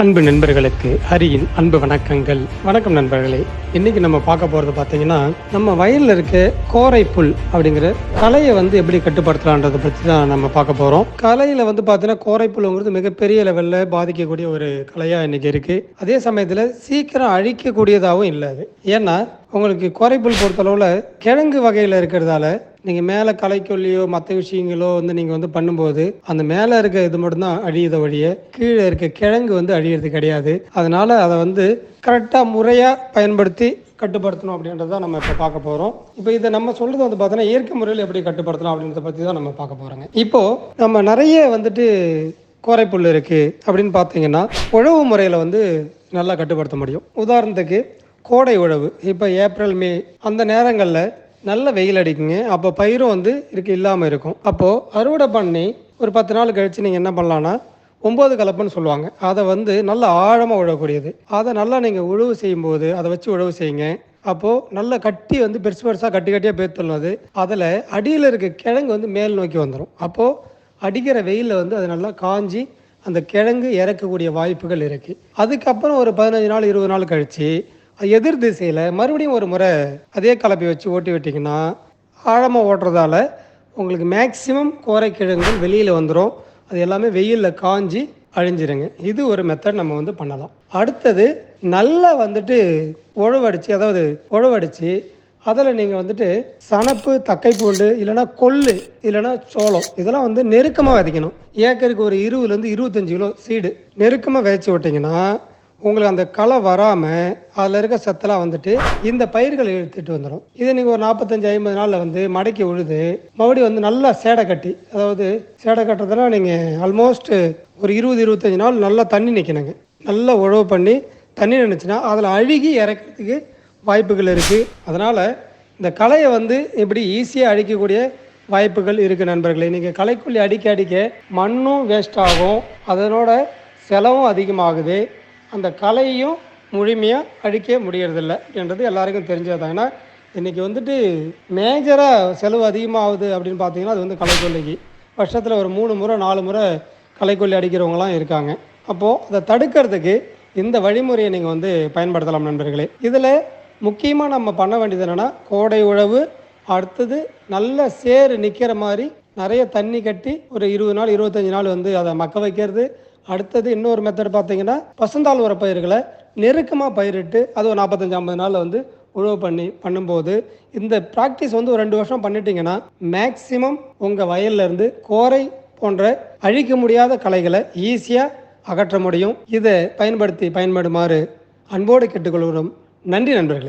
அன்பு நண்பர்களுக்கு ஹரியின் அன்பு வணக்கங்கள். வணக்கம் நண்பர்களே. இன்னைக்கு நம்ம பார்க்க போறது பார்த்தீங்கன்னா நம்ம வயலில் இருக்க கோரை புல் அப்படிங்கிற கலையை வந்து எப்படி கட்டுப்படுத்தலான்றதை பற்றி தான் நம்ம பார்க்க போறோம். கலையில வந்து பார்த்தீங்கன்னா கோரை புல்லுங்கிறது மிகப்பெரிய லெவலில் பாதிக்கக்கூடிய ஒரு கலையா இன்னைக்கு இருக்கு. அதே சமயத்தில் சீக்கிரம் அழிக்கக்கூடியதாகவும் இல்லை அது. ஏன்னா உங்களுக்கு கோரைப்புல் பொறுத்தளவில் கிழங்கு வகையில் இருக்கிறதால நீங்கள் மேலே களைக்கொல்லியோ மற்ற விஷயங்களோ வந்து நீங்கள் வந்து பண்ணும்போது அந்த மேலே இருக்க இது மட்டும்தான் அழியுத வழிய கீழே இருக்க கிழங்கு வந்து அழியிறது கிடையாது. அதனால் அதை வந்து கரெக்டாக முறையாக பயன்படுத்தி கட்டுப்படுத்தணும் அப்படின்றத நம்ம இப்போ பார்க்க போகிறோம் இப்போ இதை நம்ம சொல்கிறது வந்து பார்த்தோன்னா இயற்கை முறையில் எப்படி கட்டுப்படுத்தலாம் அப்படின்றத பற்றி தான் நம்ம பார்க்க போகிறோங்க இப்போது நம்ம நிறைய வந்துட்டு கோரைப்புல் இருக்குது அப்படின்னு பார்த்தீங்கன்னா உழவு முறையில் வந்து நல்லா கட்டுப்படுத்த முடியும். உதாரணத்துக்கு கோடை உழவு. இப்போ ஏப்ரல் மே அந்த நேரங்களில் நல்ல வெயில் அடிக்குங்க. அப்போ பயிரும் வந்து இருக்கு இல்லாமல் இருக்கும். அப்போது அறுவடை பண்ணி ஒரு பத்து நாள் கழித்து நீங்கள் என்ன பண்ணலான்னா ஒம்பது கலப்புன்னு சொல்லுவாங்க. அதை வந்து நல்ல ஆழமாக உழக்கூடியது. அதை நல்லா நீங்கள் உழவு செய்யும்போது அதை வச்சு உழவு செய்யுங்க. அப்போது நல்ல கட்டி வந்து பெருசு பெருசாக கட்டி கட்டியாக பேத்துள்ளது. அதில் அடியில் இருக்க கிழங்கு வந்து மேல் நோக்கி வந்துடும் அப்போது அடிக்கிற வெயிலில் வந்து அது நல்லா காஞ்சி அந்த கிழங்கு இறக்கக்கூடிய வாய்ப்புகள் இருக்குது அதுக்கப்புறம் ஒரு பதினஞ்சு நாள் இருபது நாள் கழித்து எதிர் திசையில் மறுபடியும் ஒரு முறை அதே கலப்பை வச்சு ஓட்டி விட்டிங்கன்னா ஆழமாக ஓட்டுறதால உங்களுக்கு மேக்சிமம் கோரைக்கிழங்குகள் வெளியில் வந்துடும் அது எல்லாமே வெயிலில் காஞ்சி அழிஞ்சிருங்க. இது ஒரு மெத்தட் நம்ம வந்து பண்ணலாம். அடுத்தது நல்லா வந்துட்டு உழவடிச்சு அதாவது உழவடிச்சு அதில் நீங்கள் வந்துட்டு சணப்பு தக்கை பூண்டு இல்லைன்னா கொள்ளு இல்லைன்னா சோளம் இதெல்லாம் வந்து நெருக்கமாக விதைக்கணும். ஏக்கருக்கு ஒரு இருபதுலேருந்து இருபத்தஞ்சு கிலோ சீடு நெருக்கமாக விதைச்சி விட்டிங்கன்னா உங்களுக்கு அந்த களை வராமல் அதில் இருக்க சத்தெல்லாம் வந்துட்டு இந்த பயிர்களை எடுத்துகிட்டு வந்துடும் இதை நீங்கள் ஒரு நாற்பத்தஞ்சு ஐம்பது நாளில் வந்து மடக்கி உழுது மறுபடியும் வந்து நல்லா சேடை கட்டி அதாவது சேடை கட்டுறதுனா நீங்கள் ஆல்மோஸ்ட் ஒரு இருபது இருபத்தஞ்சு நாள் நல்லா தண்ணி நிற்கணுங்க நல்லா உழவு பண்ணி தண்ணி நினச்சினா அதில் அழுகி இறக்கிறதுக்கு வாய்ப்புகள் இருக்குது அதனால் இந்த களையை வந்து இப்படி ஈஸியாக அழிக்கக்கூடிய வாய்ப்புகள் இருக்குது நண்பர்களே. நீங்கள் களைக்குள்ளி அடிக்க அடிக்க மண்ணும் வேஸ்ட் ஆகும். அதனோட செலவும் அதிகமாகுது. அந்த கலையையும் முழுமையாக அழிக்க முடியறதில்ல என்றது எல்லாருக்கும் தெரிஞ்சதுதான். ஏன்னா இன்றைக்கி வந்துட்டு மேஜராக செலவு அதிகமாகுது அப்படின்னு பார்த்தீங்கன்னா அது வந்து கலைக்கொல்லிக்கு வருஷத்தில் ஒரு மூணு முறை நாலு முறை கலைக்கொல்லி அடிக்கிறவங்களாம் இருக்காங்க. அப்போது அதை தடுக்கிறதுக்கு இந்த வழிமுறையை நீங்கள் வந்து பயன்படுத்தலாம் நண்பர்களே. இதில் முக்கியமாக நம்ம பண்ண வேண்டியது என்னென்னா கோடை உழவு அடுத்தது நல்ல சேறு நிற்கிற மாதிரி நிறைய தண்ணி கட்டி ஒரு இருபது நாள் இருபத்தஞ்சி நாள் வந்து அதை மக்க வைக்கிறது அடுத்தது இன்னொரு மெத்தட் பார்த்தீங்கன்னா பசுந்தாள் உர பயிர்களை நெருக்கமாக பயிரிட்டு அது ஒரு நாற்பத்தஞ்சு ஐம்பது நாளில் வந்து உழவு பண்ணி பண்ணும்போது இந்த ப்ராக்டிஸ் வந்து ஒரு ரெண்டு வருஷம் பண்ணிட்டீங்கன்னா மேக்சிமம் உங்கள் வயல்லேருந்து கோரை போன்ற அழிக்க முடியாத களைகளை ஈஸியாக அகற்ற முடியும். இதை பயன்படுத்தி பயன்படுமாறு அன்போடு கேட்டுக்கொள்கிறோம். நன்றி நண்பர்களே.